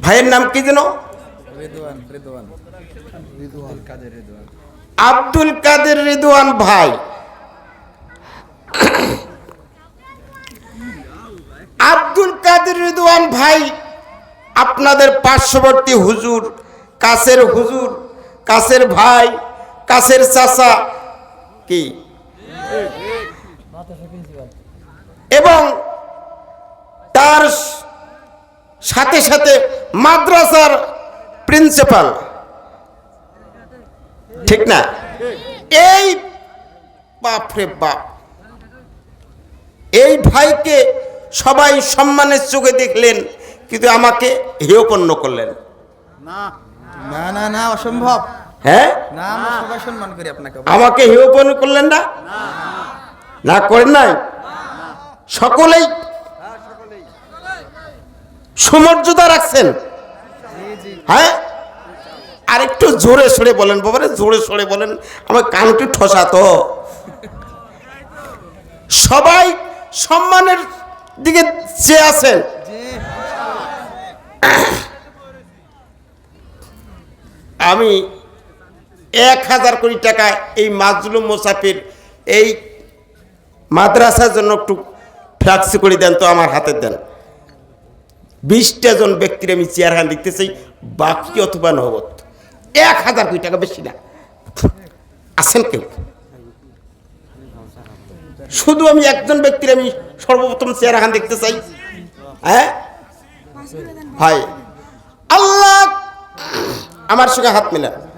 ভাইয়ের নাম কি যেন? রেদওয়ান রেদওয়ান। রিদওয়ান কাদের রেদওয়ান। আব্দুল কাদের রিদওয়ান ভাই। আব্দুল কাদের রিদওয়ান ভাই আপনাদের পার্শ্ববর্তী হুজুর কাছের হুজুর কাছের ভাই কাছের চাচা কি? সাথে সাথে মাদ্রাসার প্রিন্সিপাল। ঠিক না? এই বাপরে বাপ। এই ভাইকে সবাই সম্মানের চোখে দেখলেন কিন্তু আমাকে হেয়পন্ন করলেন। না না না অসম্ভব। হ্যাঁ? আমাকে হেয়পন্ন করলেন না? না। করেন নাই? সকলেই। সমর্যতা রাখছেন। হ্যাঁ? আর একটু জোরে সরে বলেন বাবারে, জোরে সরে বলেন, আমার কানটি ঠসা তো সবাই সম্মানের দিকে চেয়ে আছেন। আমি এক হাজার কোটি টাকা এই মাজলুম মোসাফির এই মাদ্রাসার জন্য একটু ফ্ল্যাক্সি করে দেন তো আমার হাতে দেন। বিশটা জন ব্যক্তির আমি চেয়ার হান দেখতে চাই বাকি অথবা নগদ। এক হাজার কোটি টাকা বেশি না। আছেন কেউ? শুধু আমি একজন ব্যক্তির আমি সর্বপ্রথম চেয়ার হান দেখতে চাই। হ্যাঁ? হয়। আল্লাহ! আমার সঙ্গে হাত মিলান।